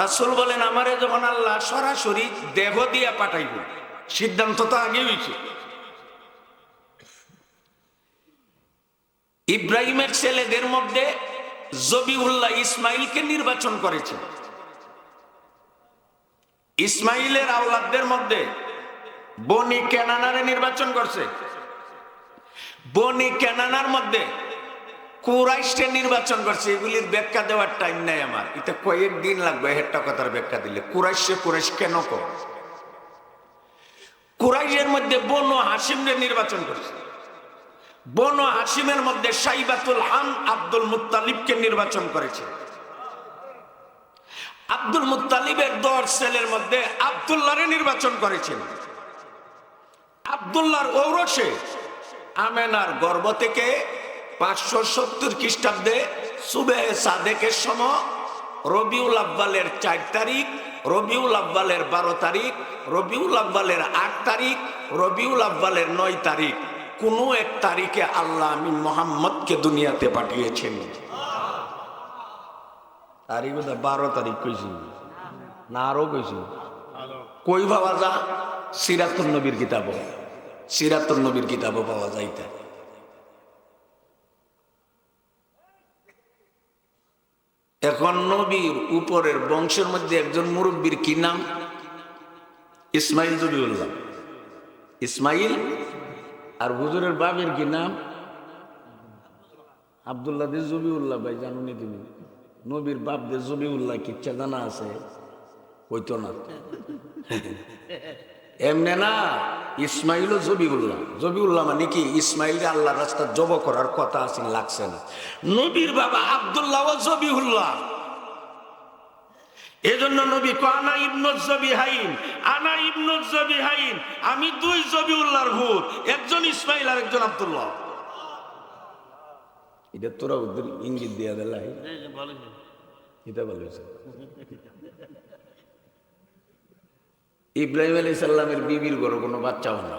রাসুল বলেন, আমারে যখন আল্লাহ সরাসরি দেহ দিয়া পাঠাইব। সিদ্ধান্ত তো আগে হয়েছে ইব্রাহিমের ছেলেদের মধ্যে জবিউল্লাহ ইসমাইলকে নির্বাচন করেছে। ইসমাইলের আওলাদদের মধ্যে বনি কেনানারে নির্বাচন করছে। বনি কেনানার মধ্যে কুরাইশকে নির্বাচন করছে, এগুলির ব্যাখ্যা দেওয়ার টাইম নাই আমার। এটা কয়েকদিন লাগবে একটা কথার ব্যাখ্যা দিলে। কুরাইশে কুরাইশ কেন কর? কুরাইশের মধ্যে বনু হাসিমরে নির্বাচন করছে। বনু হাসিমের মধ্যে সাইবাতুল হাম আব্দুল মুত্তালিবকে নির্বাচন করেছে। আব্দুল মুতালিবের দশ সেলের মধ্যে আবদুল্লাহরে নির্বাচন করেছেন। আবদুল্লাহর ঔরসে আমেনার গর্ভ থেকে পাঁচশো সত্তর খ্রিস্টাব্দে সুবে সাদেকের সময় রবিউল আব্বালের চার তারিখ, রবিউল আব্বালের বারো তারিখ, রবিউল আব্বালের আট তারিখ, রবিউল আব্বালের নয় তারিখ। কোনো এক তারিখে আল্লাহ আমি মোহাম্মদকে দুনিয়াতে পাঠিয়েছেন। তারিখ বারো তারিখ কইছি। না, আরও কইছি। কই পাওয়া যা সিরাতুল নবীর কিতাব। সিরাতুল নবীর কিতাবও পাওয়া যাইতে। এখন নবীর উপরের বংশের মধ্যে একজন মুরব্বীর কি নাম? ইসমাইল জবিউল্লাহ ইসমাইল আর হুজুরের বাবের কি নাম? আবদুল্লাহ দে জবিউল্লাহ ভাই জানুনি তুমি? নবীর বাপ দে জবিউল্লাহ কিচ্ছা জানা আছে? হইতো না। এমনে না ইসমাইল ও জবিউল্লাহ। জবিউল্লাহ মানে কি? ইসমাইল আল্লাহ রাস্তা জব করার কথা আছে লাগছে না। নবীর বাবা আব্দুল্লাহ ও জবিউল্লাহ। এজন্য নবী কো আনা ইবনুজ জবিহাইন আনা ইবনুজ জবিহাইন। আমি দুই জবিউল্লাহর ভূত একজন ইসমাইল আর একজন আব্দুল্লাহ। এটা তোরা ইঙ্গিত দিয়া দিলাই এটা ভালো ইব্রাহিম আলী সাল্লামের বিবির ঘরে কোনো বাচ্চা হয় না।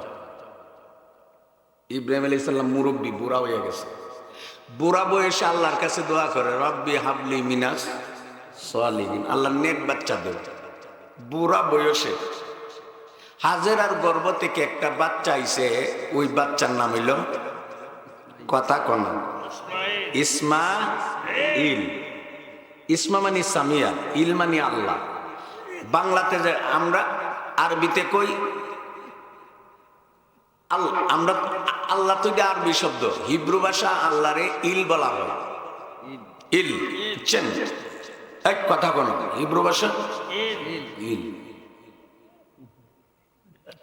ইব্রাহিম আলী সাল্লাম মুরব্বী, বুড়া হয়ে গেছে। বুড়া বয়সে আল্লাহর কাছে দোয়া করে, রব্বি হাবলি মিনাস সোয়ালিদিন আল্লাহ নেট বাচ্চা দেব বুড়া বয়সে হাজের আর গর্ভ থেকে একটা বাচ্চা আইছে, ওই বাচ্চার নাম হইল কথা কোন। ইসমা ইল ইসমা মানে সামিয়া, ইল মানে আল্লাহ। বাংলাতে যে আমরা আরবিতে কই? আমরা আল্লাহ তো আরবি শব্দ। হিব্রু ভাষা আল্লাহরে ইল বলা হয়। ইল। চেন। এক কথা কোন হিব্রু ভাষা? ইল।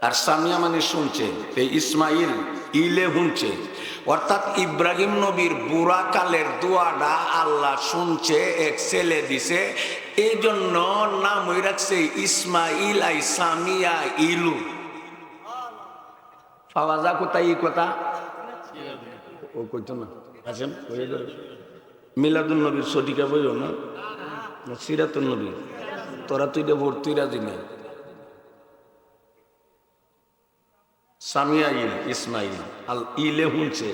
আর সামিয়া মানে শুনছে এই ইসমাইল ইলে শুনছে অর্থাৎ ইব্রাহিম নবীর বুড়া কালের দোয়াটা আল্লাহ শুনছে এক ছেলে দিছে। এই জন্য নাম হই রাখছে ইসমাইল আই সামিয়া ইলু। পাওয়া যা কোথায় এই কথা? ও কইতো না। ধরে মিলাদুল নবীর সটিকা বইও না? না সিরাতুল নবী। তোরা তুই দে ভোর তুই রাজি না সামিয়া ইল ইসমাইল। আল ইলে হুনছে।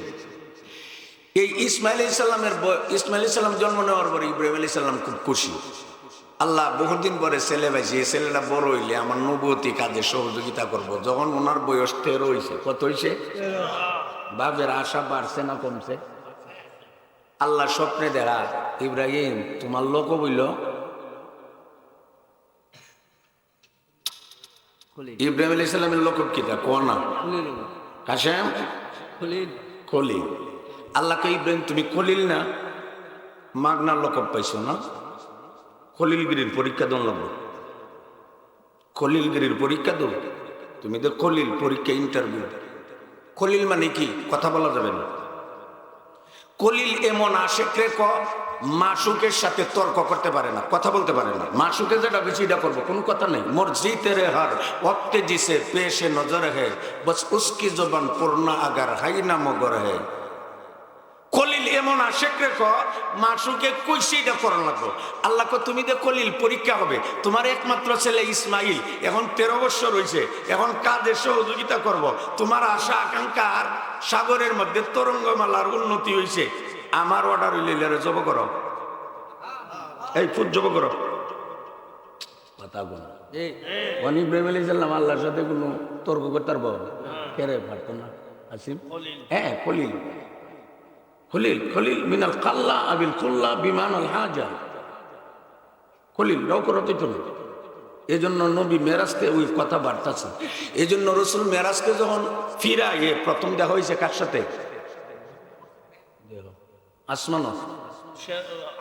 এই ইসমাইল ইসলামের ইসমাইল ইসলাম জন্ম নেওয়ার পরে ইব্রাহিম আলী সাল্লাম খুব খুশি। আল্লাহ বহুদিন পরে ছেলে পাইছি এই ছেলেটা বড় হইলে আমার নবতী কাজে সহযোগিতা করব। যখন ওনার বয়স তেরো হয়েছে কত হয়েছে বাবের আশা বাড়ছে না কমছে? আল্লাহ স্বপ্নে দেখা, ইব্রাহিম, তোমার লোক বইল ইব্রাহিম আলী ইসলামের লোক কিতা কোনা কাশেম? খলিল। আল্লাহকে ইব্রাহিম তুমি খলিল না? মাগনার লোক পাইছো না? খলিলগিরির পরীক্ষা দন লাগবে। খলিলগিরির পরীক্ষা দো। তুমি তো খলিল পরীক্ষা ইন্টারভিউ খলিল মানে কি? কথা বলা যাবে না। কলিল এমন আসে ক্রেক মাসুকের সাথে তর্ক করতে পারে না, কথা বলতে পারে না। মাসুকে যেটা বেশি এটা করব, কোনো কথা নেই। মোর জিতে রে হার, অক্তে জিসে, পেশে নজর হে, বস উসকি জবান পূর্ণা আগার হাই না মগর হে। কলিল এমন আশেক রে ক মাসুকে কইছে এটা করা লাগবো। আল্লাহ কো তুমি দে কলিল পরীক্ষা হবে। তোমার একমাত্র ছেলে ইসমাইল এখন তেরো বছর হয়েছে এখন কাজে সহযোগিতা করব। তোমার আশা আকাঙ্ক্ষার সাগরের মধ্যে তরঙ্গমালার উন্নতি হয়েছে আমার অর্ডার হইলে জব করো। এই ফুট জব করো। কথা আল্লাহর সাথে কোনো তর্ক করতে পারব? কেরে পারতো না। আসিম? হ্যাঁ খলিল খলিল খলিল মিনাল কাল্লা আবিল কুল্লা বিমান আল হাজা। খলিল রাও করতে চলো এই জন্য নবী মেরাজকে ওই কথা এই জন্য রসুল মেরাজকে যখন ফিরা গিয়ে প্রথম দেখা হয়েছে কার সাথে? আসমান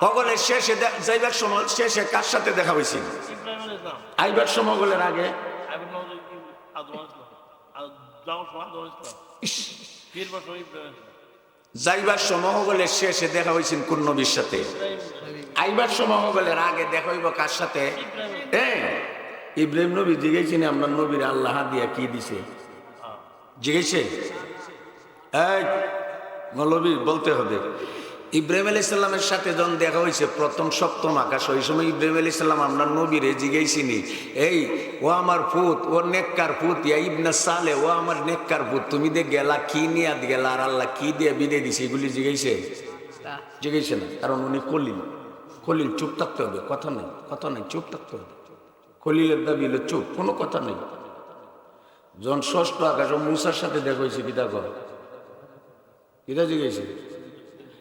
সকলে শেষে যাইবার সময় শেষে কার সাথে দেখা হয়েছিল আইবার সময় বলের আগে যাওয়ার সময় যাইবার সময় বলে শেষে দেখা হয়েছেন কোন নবীর সাথে। আইবার সময় বলে আগে দেখা হইব কার সাথে? হ্যাঁ ইব্রাহিম নবী জিগেছেন আপনার নবীর আল্লাহ দিয়া কি দিছে? জিগেছে এক নবী, বলতে হবে। ইব্রাহিম আলী সাল্লামের সাথে যখন দেখা হয়েছে প্রথম সপ্তম আকাশ ওই সময় ইব্রাহিম আলী সাল্লাম আপনার নবীরে জিগাইছিনি। এই ও আমার পুত ও নেককার পুত ইয়া ইবনা সালে ও আমার নেককার পুত তুমি দে গেলা কি নিয়ে গেলা আর আল্লাহ কি দিয়ে বিদে দিছে এগুলি জিগাইছে? জিগাইছে না কারণ উনি কলিল কলিল চুপ থাকতে হবে কথা নেই কথা নেই চুপ থাকতে হবে। কলিলের দাবি হলো চুপ কোনো কথা নেই। যখন ষষ্ঠ আকাশ ও মুসার সাথে দেখা হয়েছে কিতা করে কিতা জিজ্ঞেস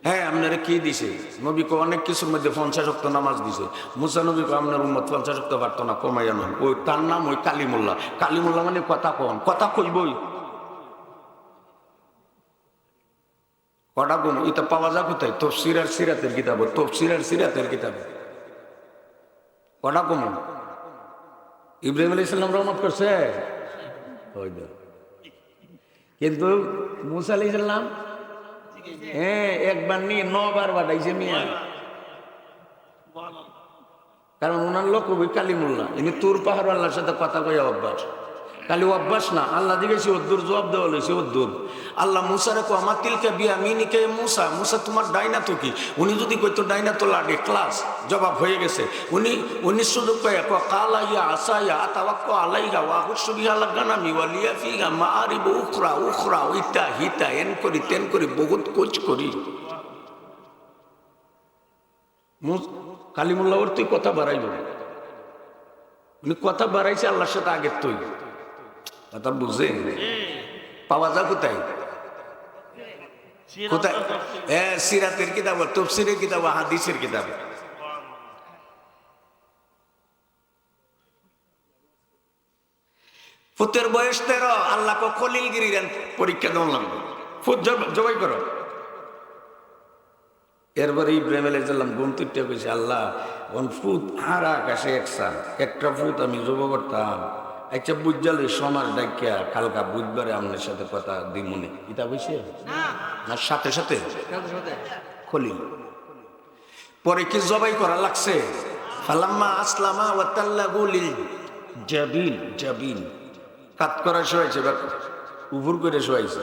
হ্যাঁ আপনারা কি দিছে? নবীকে অনেক কিছুর মধ্যে পঞ্চাশ অক্ত নামাজ দিছে। মুসা নবীকে আপনার উম্মত পঞ্চাশ অক্ত পারতো না কমাইয়া নয় ওই তার নাম ওই কালিমুল্লাহ। কালিমুল্লাহ মানে কথা কন। কথা কইবই। কটা কম এটা পাওয়া যা কোথায়? তফসির আর সিরাতের কিতাব। তফসির আর সিরাতের কিতাব। কটা কম ইব্রাহিম আলী ইসলাম রহমত করছে? কিন্তু মুসা আলি সাল্লাম হ্যাঁ একবার নিয়ে নবার বাটাইছে মিয়া। কারণ ওনার লোক কবি কালিমুল্লাহ। ইনি তুর পাহাড় আল্লাহর সাথে কথা কয়ে অভ্যাস। কালি অভ্যাস না, আল্লাহ দিকে অদ্দুর জবাব দেওয়া হয়েছে অদ্দুর। আল্লাহ মুসারে কো আমার তিলকে বিয়া মিনিকে মুসা মুসা তোমার ডাইনা তো কি? উনি যদি কইতো, ডাইনা তো লাগে ক্লাস, জবাব হয়ে গেছে। উনি উনি শুধু কয়ে ক কালা ইয়া আসা ইয়া আতাওয়াক্ক আলাইহা, ওয়া হুসু বিহা লাগানামি, ওয়া লিয়া ফিহা মাআরিব উখরা উখরা ইতা হিতা এন করি, তেন করি, বহুত কোচ করি। মুস- কালিমুল্লাহ ওর তুই কথা বাড়াইব উনি কথা বাড়াইছে, আল্লাহর সাথে আগের তুই কথা বুঝে? পাওয়া যায় কোথায়? কোথায়? হ্যাঁ সিরাতের কিতাব তফসিরের কিতাব হাদিসের কিতাব। ফুতের বয়স তেরো আল্লাহকে খলিলগিরি পরীক্ষা দেওয়া লাগবে। ফুত জব- জবাই করো। এরপরে ইব্রাহিম আলাইসাল্লাম ঘুম তুটতে কইছে আল্লাহ ওন ফুত আর আকাশে একসান একটা ফুত আমি জব করতাম। আচ্ছা বুঝাল সমাজ ডাকিয়া কালকা বুধবারে আপনার সাথে কথা দিমুনি। এটা বুঝছে না। সাথে সাথে? খলি পরে কি জবাই করা লাগছে? ফালাম্মা আসলামা ওয়াতাল্লাহু লিল জাবিল জাবিল। কাত করা শোয়াইছে বা উপর করে শোয়াইছে।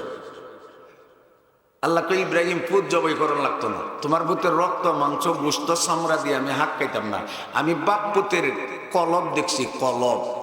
আল্লাহ কই ইব্রাহিম পুত জবাই করার লাগতো না। তোমার পুতের রক্ত মাংস গুস্ত চামড়া দিয়ে আমি হাক খাইতাম না। আমি বাপ পুতের কলব দেখছি কলব।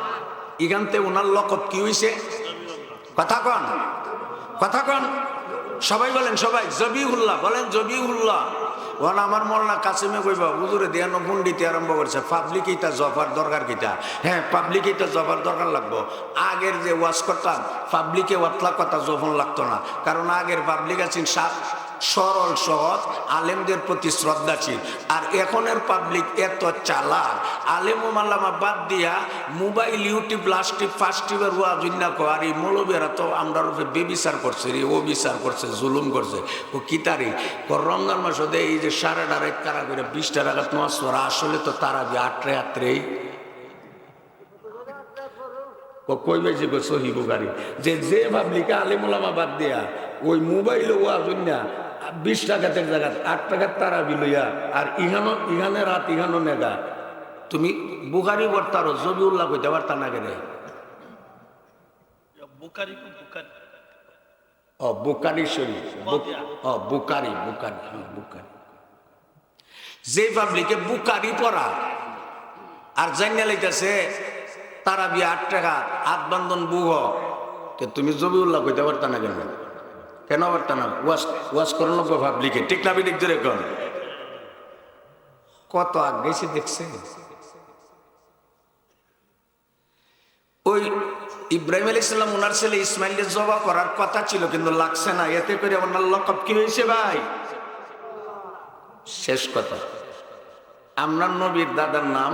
এখানতে ওনার লকব কি হয়েছে কথা কন। কথা কন। সবাই বলেন, সবাই জবি জবিহুল্লাহ, বলেন জবিহুল্লাহ। ওন আমার মরনা কাসিমে কইবা, হুজুরে দেয়ানো পন্ডিতে আরম্ভ করছে। পাবলিক এইটা জফার দরকার কিটা? হ্যাঁ পাবলিক এইটা জফার দরকার লাগবো। আগের যে ওয়াজ করতাম, পাবলিকে ওয়াতলা কথা যখন লাগতো না। কারণ আগের পাবলিক আছেন সাত সরল, সহজ, আলেমদের প্রতি শ্রদ্ধাশীল। আর এখনের পাবলিক এত চালাক। আলেম মাল্লামা বাদ দিয়া মোবাইল, ইউটিউব লাস্টিপ ফাস্টিভের ওয়া জুন্না কো আর এই মৌলবেরা তো আমরা রূপে বেবিচার করছে রে ও বিচার করছে, জুলুম করছে। ও কিতারি রমজান মাস এই যে সাড়ে ডারে তারা করে বিশটা টাকা তোমার সরা আসলে তো তারা বি আটরে আত্রেই ও কই বেশি গো সহি বুগারি যে যে ভাবলিকা আলিমুলামা বাদ দিয়া, ওই মোবাইল ওয়া জন্যা বিশ টাকাতের জায়গা আট টাকার তারা বিলইয়া আর ইহানো ইহানে রাত ইহানো নেগা তুমি বুখারি বর্তারো জবিউল্লাহ কইতে পারতা না গেলে। বুকারি কোন বুকারি ও বুকারি শরীফ। ও বুকারি বুকারি হ্যাঁ, বুকারি যে পাবলিকে বুকারি পড়া আর জানিয়ে লাইতেছে তারা বিয়ে আট টাকা আট বান্ধন বুহ তে তুমি জবিউল্লাহ কইতে পারতা না কেন কেন পারতা না ওয়াশ ওয়াশ করো নব্বই পাবলিকে ঠিক না বিদিক ধরে কোন। কত আগ গেছে দেখছে? ওই ইব্রাহিম আলী ইসলাম ওনার ছেলে ইসমাইলের জবা করার কথা ছিল কিন্তু লাগছে না। এতে করে ওনার লকব কি হয়েছে ভাই? শেষ কথা। আপনার নবীর দাদার নাম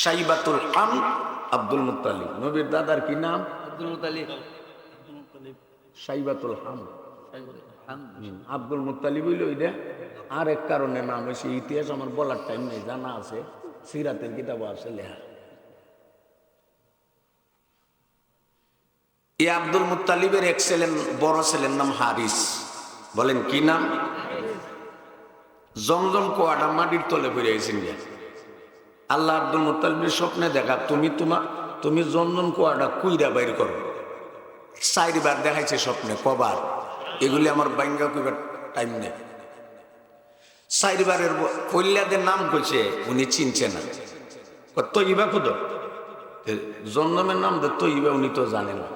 সাইবাতুল আম আব্দুল মুতালিব নবীর দাদার কি নাম? Abdul Muttalib Abdul Muttalib. সাইবাতুল হাম। আব্দুল মুতালিব হইল ওইটা আর এক কারণে নাম হয়েছে ইতিহাস আমার বলার টাইম নেই জানা আছে সিরাতের কিতাব আছে লেহা এই আব্দুল মুতালিবের এক ছেলের বড় ছেলের নাম হারিস। বলেন কি নাম? জমজম কোয়াটা মাটির তলে ফিরে গেছেন। আল্লাহ আব্দুল মুতালিবের স্বপ্নে দেখা তুমি তোমার তুমি জমজম কোয়াটা কুইরা বাইর করো। চারবার দেখাইছে স্বপ্নে, কবার। এগুলি আমার বাইঙ্গা কইবার টাইম নেই। চারবারের কল্যাদের নাম কইছে, উনি চিনছে না। তৈবা খুদ জন্মের নাম দে তৈবা উনি তো জানে না।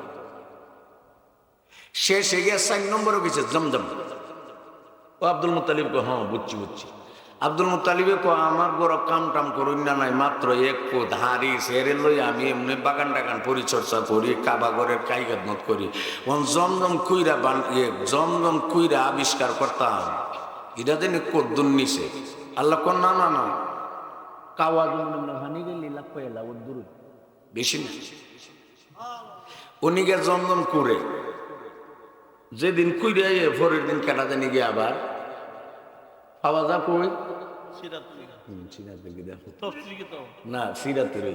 সে সে গিয়ে চার নম্বরে গেছে জমজম। ও আব্দুল মুতালিব হ্যাঁ বুঝছি বুঝছি। আব্দুল মুতালিবে কো আমার বড় কাম টাম করুন না নাই মাত্র এক পো ধারি সেরে লই আমি এমনি বাগান টাগান পরিচর্যা করি কাবা ঘরের কাইগাদমত করি। ওন জমজম কুইরা বান জমজম কুইরা আবিষ্কার করতাম। এটা যেন কদ্দুন নিছে আল্লাহ কোন না না না। কাওয়া জমজম না হানি গেলি লাখ পয়লা ওর দূর। বেশি না। উনি গে জমজম করে। যেদিন কুইরে পরের দিন কেটা জানি গিয়ে আবার। পাওয়া যা কই। সিরাতের কিতাব না সিরাতের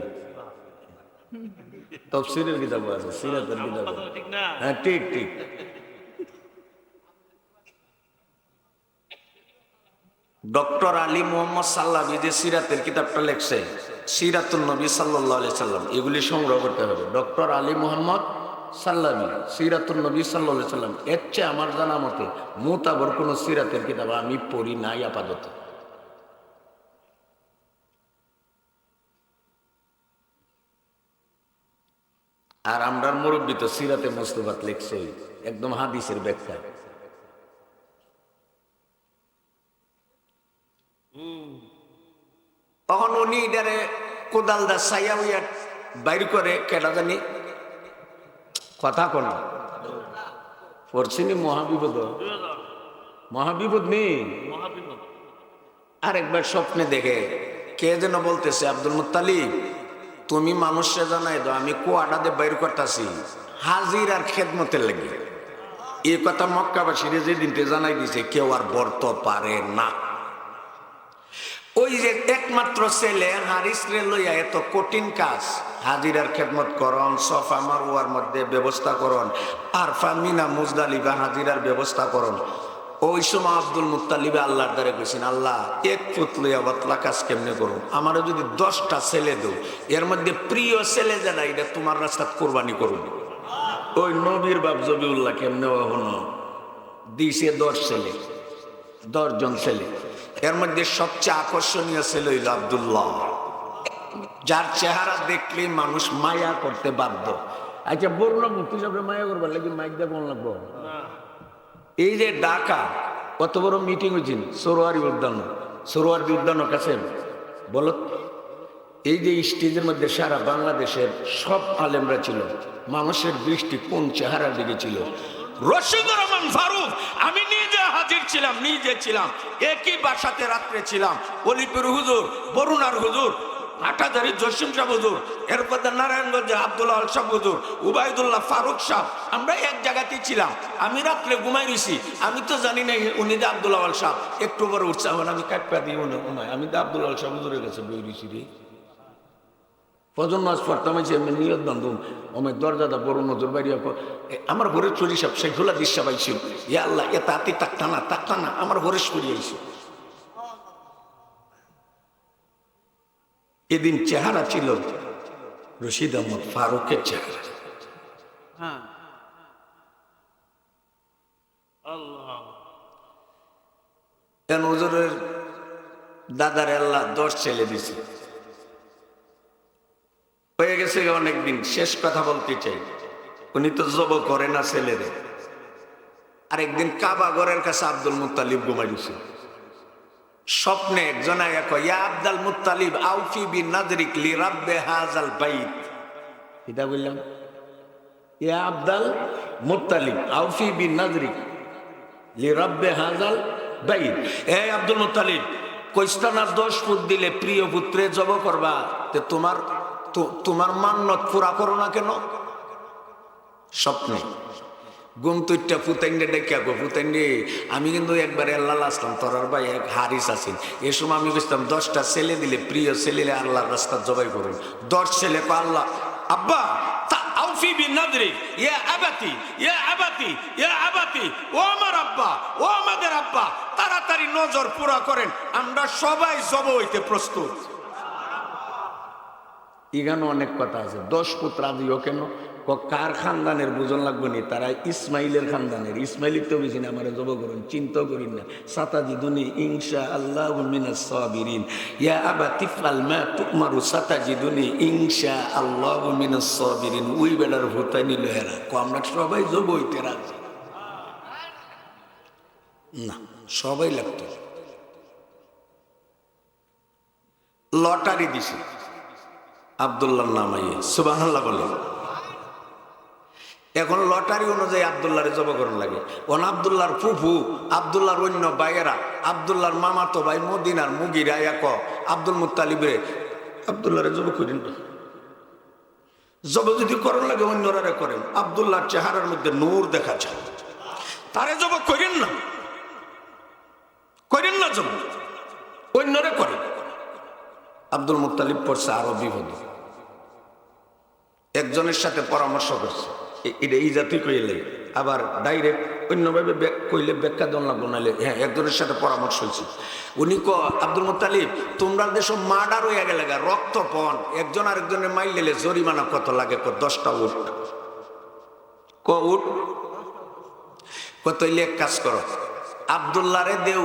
তফসিরের কিতাব আছে সিরাতের কিতাব। কথা ঠিক না? হ্যাঁ ঠিক ঠিক। ডক্টর আলী মোহাম্মদ সাল্লাবি যে সিরাতের কিতাবটা লেখছে সিরাতুল নবী সাল্লাহ আলি সাল্লাম এগুলি সংগ্রহ করতে হবে। ডক্টর আলী মোহাম্মদ সাল্লাবি সিরাতুল নবী সাল্লাহ সাল্লাম এর চেয়ে আমার জানা মতে মোতাবর কোনো সিরাতের কিতাব আমি পড়ি নাই আপাতত। আর আমরার মুরব্বী তো সিরাতে মুস্তফাত লেখছে একদম হাদিসের ব্যাখ্যা। তখন উনি এটারে কোদাল দা সাইয়া উইয়া বাইর করে কেটা জানি? কথা কোন। পড়ছিনি মহাবিপদ? মহাবিপদ নেই? মহাবিপদ। আর একবার স্বপ্নে দেখে কে যেন বলতেছে আব্দুল মুতালিব তুমি মানুষে জানাই দাও আমি কুয়াটাতে বাইর করতেছি। হাজির আর খেদমতের লাগে। এই কথা মক্কাবাসীরে যেদিনতে জানাই দিছে, কেউ আর বর্ত পারে না। ওই যে একমাত্র ছেলে হারিস রে লইয়া এত কঠিন কাজ হাজিরার খেদমত করন, সফা মারুয়ার মধ্যে ব্যবস্থা করন, আরফা মিনা মুজদালিবা হাজিরার ব্যবস্থা করন। ওই সময় আব্দুল মুত্তালিবে আল্লাহর দ্বারে কইছেন, আল্লাহ, এক লইয়া বাতলা কাজ কেমনে করুন আমারও যদি দশটা ছেলে দেও, এর মধ্যে প্রিয় ছেলে যারা, এটা তোমার রাস্তা কোরবানি করুন ওই নবীর বাপ জবিউল্লাহ কেমনে হন দিছে দশ ছেলে, দশজন ছেলে। এর মধ্যে সবচেয়ে আকর্ষণীয় ছেলে হইল আবদুল্লাহ। যার চেহারা দেখলে মানুষ মায়া করতে বাধ্য। আচ্ছা বলল মুক্তি সাহেব মায়া করবার লাগে মাইক দিয়ে লাগবো। এই যে ডাকা কত বড় মিটিং হয়েছিল সরোয়ারি উদ্যান। সরোয়ারি উদ্যান কাছে। বলো, এই যে স্টেজের মধ্যে সারা বাংলাদেশের সব আলেমরা ছিল, মানুষের দৃষ্টি কোন চেহারার দিকে ছিল? রহমান ফারুক, আমি নিজে হাজির ছিলাম, নিজে ছিলাম। একই বাসাতে রাত্রে ছিলাম। অলিপুর হুজুর, বরুণার হুজুর হাটাজারি জসিম শাহ এরপর নারায়ণগঞ্জের আব্দুল্লাহ আল শাহ হুজুর, উবায়দুল্লাহ ফারুক শাহ আমরা এক জায়গাতে ছিলাম। আমি রাত্রে ঘুমাই রয়েছি আমি তো জানি না উনি যে আব্দুল্লাহ আল শাহ একটু পরে উঠছে আমার আমি কাটপা দিয়ে উনি উনায় আমি তো আব্দুল্লাহ আল শাহ হুজুরের কাছে বই রয়েছি রে। যে আমি নিয়ত বান্ধব। আমার দরজাটা বড় নজর বাড়িয়া আমার ঘরে চুরি সব সেগুলা দৃশ্য পাইছিল ইয়া আল্লাহ, এ তাতি তাকতা না তাকতা না, আমার ঘরে করি এদিন চেহারা ছিল রশিদ আহমদ ফারুকের চেহারা। হুজুরের দাদার আল্লাহ দশ ছেলে দিছে। হয়ে গেছে অনেকদিন, শেষ কথা বলতে চাই। উনি তো জব করে না ছেলেরে। আরেকদিন কাবা ঘরের কাছে আব্দুল মুতালিব ঘুমাই দিছে স্বপ্নে একজন আয়া কয়, ইয়া আব্দুল মুতালিব আউফি বি নাজরিক লি রাব্বে হাজাল বাইত। এটা বললাম ইয়া আব্দাল মুতালিব আউফি বি নাজরিক লি রাব্বে হাজাল বাইত। এ আব্দুল মুতালিব কইস্তানা দশ ফুট দিলে প্রিয় পুত্রে জব করবা তে তোমার তোমার মান্নত পুরা করো না কেন? স্বপ্নে। গুম তুইটা ফুতাইন্ডে ডেকে আগো ফুতাইন্ডে আমি কিন্তু একবার আল্লাহ আসলাম তোরার ভাই এক হারিস আছেন। এ সময় আমি বুঝতাম দশটা ছেলে দিলে প্রিয় ছেলে আল্লাহর রাস্তা জবাই করুন। দশ ছেলে কো আল্লাহ, আব্বা ও আমার ও আমাদের তাড়াতাড়ি নজর পুরা করেন, আমরা সবাই হইতে প্রস্তুত। অনেক কথা আছে, দশ পুত্র দিও কেন? কার খানদানের বুঝন লাগবে নি? তারা ইসমাইলের খানদানের। ইসমাইলের তো বেশি না, আমার জব করুন চিন্তা করিন না। সাতাজি দুনি ইংসা আল্লাহ সাবিরিন। ইয়া আবা তিফাল মা তুকমারু সাতাজি দুনি ইংসা আল্লাহ সাবিরিন। উই বেড়ার ভূতাই নিল এরা। ক, আমরা সবাই জব হইতে রাজি? না, সবাই লাগতো লটারি দিছে। আবদুল্লাহ নাম আইয়ে। সুবাহান্লাহ বলে এখন লটারি অনুযায়ী আবদুল্লাহরে জবকরণ লাগে। ওন আবদুল্লাহর ফুফু, আবদুল্লাহর অন্য বাইয়েরা আবদুল্লাহর মামাতো ভাই মদিনার মুগিরা এক আব্দুল মুতালিবরে আবদুল্লাহরে জব করেন জব যদি করণ লাগে, অন্যরা করেন। আবদুল্লাহর চেহারার মধ্যে নূর দেখা যায়। তারে জব করেন না। করেন না জব। অন্যরা করেন আব্দুল মুতালিব পড়ছে আরও বিপদ একজনের সাথে পরামর্শ করছে। এটা এই জাতি কইলে আবার ডাইরেক্ট অন্যভাবে কইলে ব্যাখ্যা দন লাগল নাহলে হ্যাঁ একজনের সাথে পরামর্শ হয়েছে। উনি ক আব্দুল মুতালিব তোমরা দেশ মার্ডার হয়ে গেলে গা, রক্তপণ একজন আরেকজনের মাইল দিলে জরিমানা কত লাগে? ক দশটা উঠ ক উঠ কত এক কাজ করো আবদুল্লারে দেও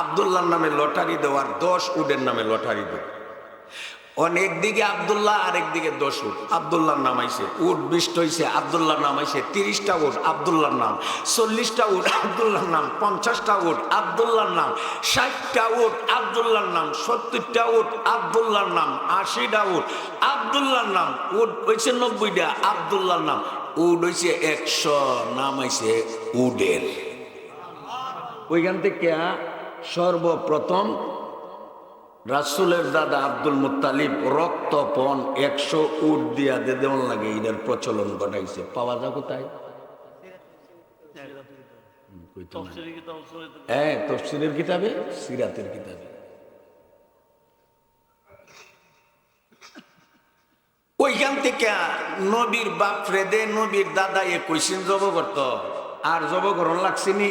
আবদুল্লাহর নামে লটারি দেওয়ার দশ উডের নামে লটারি দেও। অনেক দিকে আবদুল্লাহ, আরেক দিকে দশ উঠ। আবদুল্লাহর নাম আইছে, উঠ বিষ্ট হইছে, আবদুল্লাহর নাম আইছে তিরিশটা উঠ, আবদুল্লাহর নাম। চল্লিশটা উঠ, আবদুল্লাহর নাম। পঞ্চাশটা উঠ, আবদুল্লাহর নাম। ষাটটা উঠ, আবদুল্লাহর নাম। সত্তরটা উঠ, আবদুল্লাহর নাম। আশিটা উঠ, আবদুল্লাহর নাম। উঠ হয়েছে নব্বইটা, আবদুল্লাহর নাম। উড হয়েছে একশো, নাম হয়েছে উডের। ওইখান থেকে সর্বপ্রথম রাসুলের দাদা আব্দুল মুতালিব রক্তপণ একশো উট দিয়া দে দেওয়ান লাগে এটার প্রচলন ঘটাইছে। পাওয়া কোথায়? কিতাব সহিত হ্যাঁ তফসিলের কিতাবে সিরাতের কিতাবে। ওইখান থেকে নবীর বাপ ফ্রেদে নবীর দাদা এ কইসিন জব করত। আর জব করণ লাগছিনি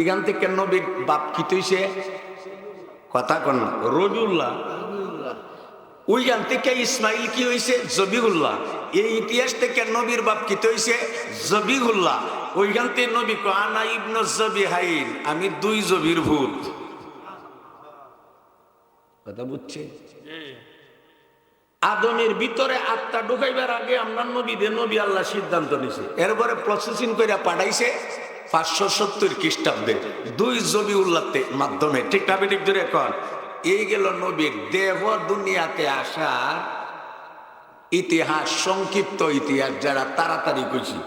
এখান থেকে নবীর বাপ কি তৈছে? কথা কন রবিউল্লাহ ওইখান থেকে ইসমাইল কি হয়েছে জবিগুল্লাহ এই ইতিহাস থেকে নবীর বাপ কি হয়েছে জবিগুল্লাহ ওইখান থেকে নবী কো আনা ইবনু জবি হাইন আমি দুই জবির ভূত। কথা বুঝছে? আদমের ভিতরে আত্মা ঢুকাইবার আগে আমরা নবীদের নবী আল্লাহ সিদ্ধান্ত নিছে। এরপরে প্রসেসিং করে পাঠাইছে। পাঁচশো সত্তর খ্রিস্টাব্দে দুই জবি উল্লাতে মাধ্যমে, ঠিক না ঠিক ধরে কর এই গেল নবীর দেহ দুনিয়াতে আসার ইতিহাস, সংক্ষিপ্ত ইতিহাস যারা তাড়াতাড়ি কইছি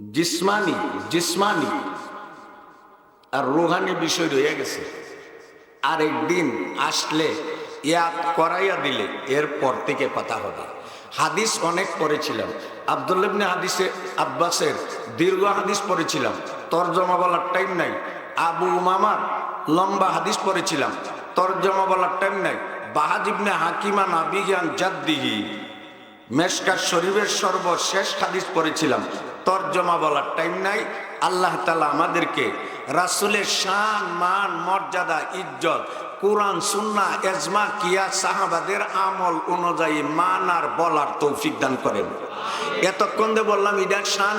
জিসমানি জিসমানি আর রোহানি বিষয় রয়ে গেছে। আরেকদিন আসলে ইয়াদ করাইয়া দিলে এরপর থেকে কথা হবে। হাদিস অনেক পড়েছিলাম। আবদুল্লাবনে হাদিসে আব্বাসের দীর্ঘ হাদিস পড়েছিলাম। তর্জমা বলার টাইম নাই। আবু মামার লম্বা হাদিস পড়েছিলাম। তর্জমা বলার টাইম নাই। বাহাজিবনে হাকিমা নাবিগান জাদ্দিহি। মেশকার শরীফের সর্বশেষ হাদিস পড়েছিলাম। তর্জমা বলার টাইম নাই। আল্লাহ তালা আমাদেরকে রাসুলের শান, মান, মর্যাদা, ইজ্জত, কোরআন সুন্না এজমা কিয়া সাহাবাদের আমল অনুযায়ী মান আর বলার তৌফিক দান করেন। এতক্ষণ দিয়ে বললাম ইডা শান